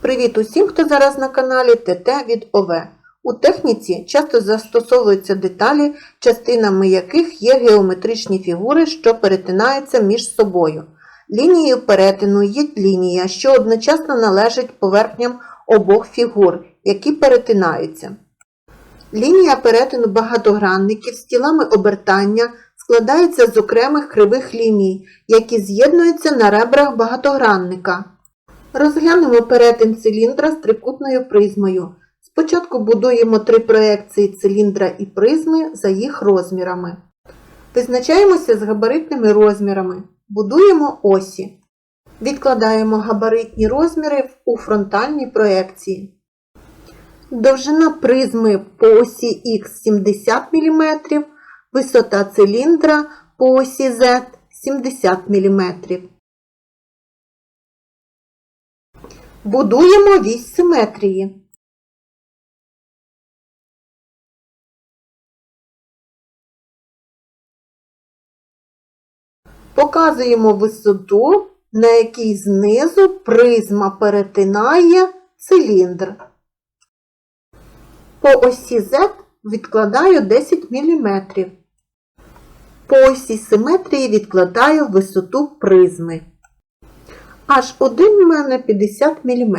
Привіт усім, хто зараз на каналі ТТ від ОВ. У техніці часто застосовуються деталі, частинами яких є геометричні фігури, що перетинаються між собою. Лінією перетину є лінія, що одночасно належить поверхням обох фігур, які перетинаються. Лінія перетину багатогранників з тілами обертання складається з окремих кривих ліній, які з'єднуються на ребрах багатогранника. Розглянемо перетин циліндра з трикутною призмою. Спочатку будуємо три проекції циліндра і призми за їх розмірами. Визначаємося з габаритними розмірами. Будуємо осі. Відкладаємо габаритні розміри у фронтальній проекції. Довжина призми по осі Х 70 мм, висота циліндра по осі Z 70 мм. Будуємо вісь симетрії. Показуємо висоту, на якій знизу призма перетинає циліндр. По осі Z відкладаю 10 мм. По осі симетрії відкладаю висоту призми. H1 в мене 50 мм.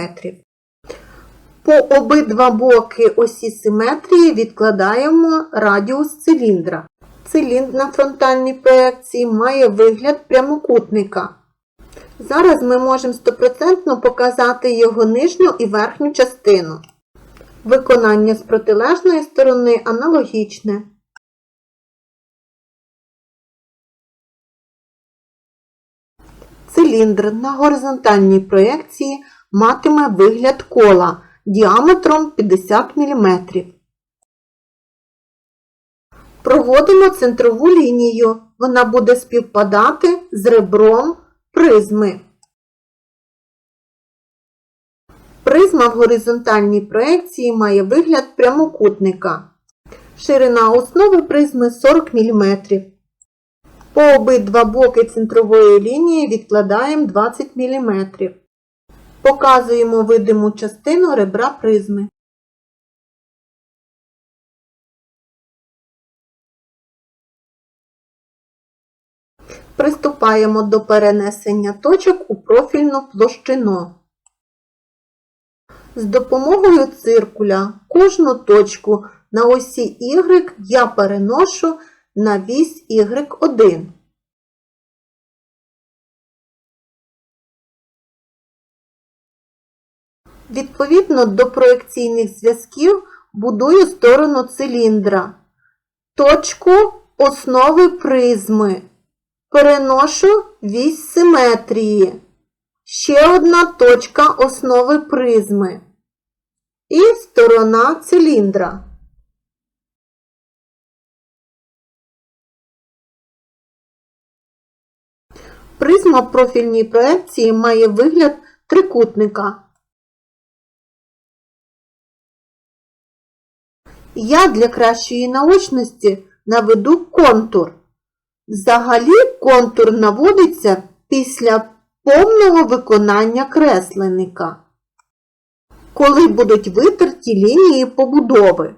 По обидва боки осі симетрії відкладаємо радіус циліндра. Циліндр на фронтальній проекції має вигляд прямокутника. Зараз ми можемо 100% показати його нижню і верхню частину. Виконання з протилежної сторони аналогічне. Циліндр на горизонтальній проекції матиме вигляд кола діаметром 50 мм. Проводимо центрову лінію. Вона буде співпадати з ребром призми. Призма в горизонтальній проекції має вигляд прямокутника. Ширина основи призми 40 мм. По обидва боки центрової лінії відкладаємо 20 мм. Показуємо видиму частину ребра призми. Приступаємо до перенесення точок у профільну площину. З допомогою циркуля кожну точку на осі Y я переношу на вісь Y1. Відповідно до проекційних зв'язків будую сторону циліндра, точку основи призми. Переношу вісь симетрії. Ще одна точка основи призми. І сторона циліндра. Призма в профільній проекції має вигляд трикутника. Я для кращої наочності наведу контур. Взагалі контур наводиться після повного виконання кресленника, коли будуть витерті лінії побудови.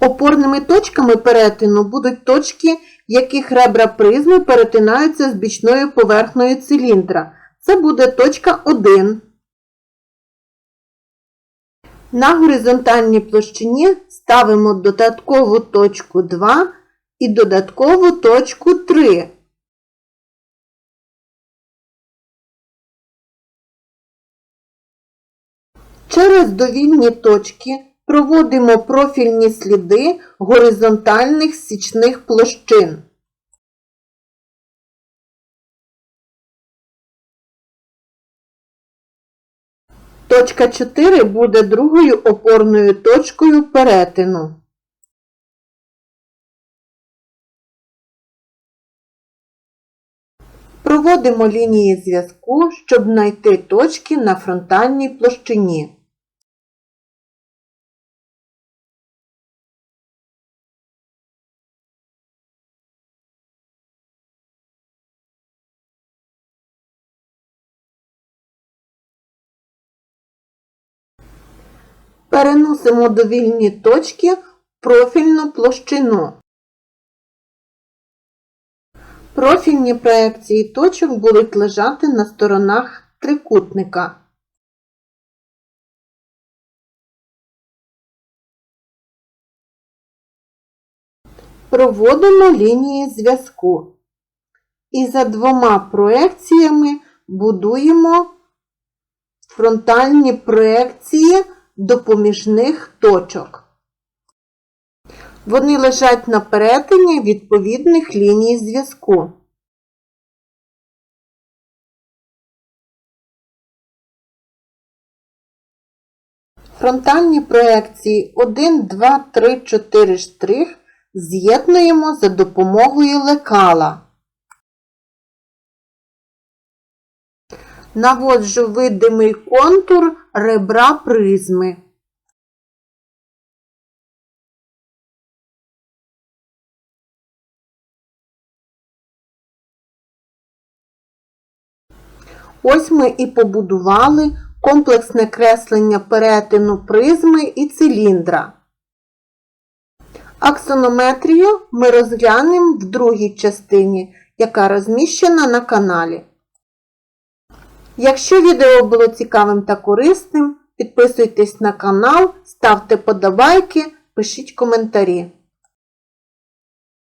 Опорними точками перетину будуть точки, яких ребра призми перетинаються з бічною поверхнею циліндра. Це буде точка 1. На горизонтальній площині ставимо додаткову точку 2 і додаткову точку 3. Через довільні точки Проводимо профільні сліди горизонтальних січних площин. Точка 4 буде другою опорною точкою перетину. Проводимо лінії зв'язку, щоб знайти точки на фронтальній площині. Переносимо довільні точки в профільну площину. Профільні проекції точок будуть лежати на сторонах трикутника. Проводимо лінії зв'язку. І за двома проекціями будуємо фронтальні проекції допоміжних точок. Вони лежать на перетині відповідних ліній зв'язку. Фронтальні проекції 1, 2, 3, 4 штрих з'єднуємо за допомогою лекала. Наводжу видимий контур ребра призми. Ось ми і побудували комплексне креслення перетину призми і циліндра. Аксонометрію ми розглянемо в другій частині, яка розміщена на каналі. Якщо відео було цікавим та корисним, підписуйтесь на канал, ставте подобайки, пишіть коментарі.